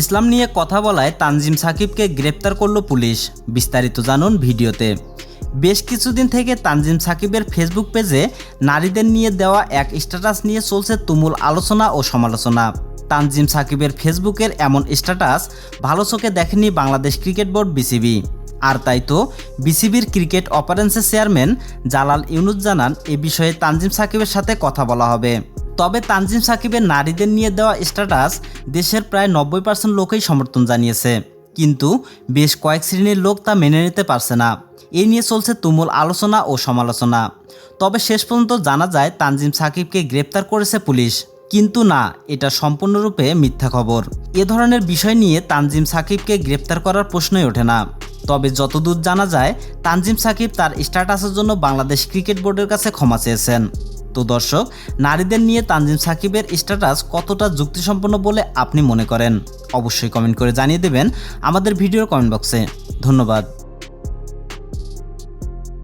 ইসলাম নিয়ে কথা বলায় তানজিম সাকিবকে গ্রেপ্তার করল পুলিশ। বিস্তারিত জানুন ভিডিওতে। বেশ কিছুদিন থেকে তানজিম সাকিবের ফেসবুক পেজে নারীদের নিয়ে দেওয়া এক স্ট্যাটাস নিয়ে চলছে তুমুল আলোচনা ও সমালোচনা। তানজিম সাকিবের ফেসবুকের এমন স্ট্যাটাস ভালো চোখে দেখেনি বাংলাদেশ ক্রিকেট বোর্ড বিসিবি। আর তাই তো, বিসিবির ক্রিকেট অপারেন্সের চেয়ারম্যান জালাল ইউনুস জানান, এ বিষয়ে তানজিম সাকিবের সাথে কথা বলা হবে। তবে তানজিম সাকিবের নারীদের নিয়ে দেওয়া স্ট্যাটাস দেশের প্রায় নব্বই পার্সেন্ট লোকই সমর্থন জানিয়েছে। কিন্তু বেশ কয়েক শ্রেণির লোক তা মেনে নিতে পারছে না। এ নিয়ে চলছে তুমুল আলোচনা ও সমালোচনা। তবে শেষ পর্যন্ত জানা যায়, তানজিম সাকিবকে গ্রেপ্তার করেছে পুলিশ। কিন্তু না, এটা সম্পূর্ণরূপে মিথ্যা খবর। এ ধরনের বিষয় নিয়ে তানজিম সাকিবকে গ্রেপ্তার করার প্রশ্নই ওঠে না। তবে যতদূর জানা যায়, তানজিম সাকিব তার স্ট্যাটাসের জন্য বাংলাদেশ ক্রিকেট বোর্ডের কাছে ক্ষমা চেয়েছেন। তো দর্শক, নারীদের নিয়ে তানজিম সাকিবের স্ট্যাটাস কতটা যুক্তিসম্পন্ন বলে আপনি মনে করেন? অবশ্যই কমেন্ট করে জানিয়ে দেবেন আমাদের ভিডিওর কমেন্ট বক্সে। ধন্যবাদ।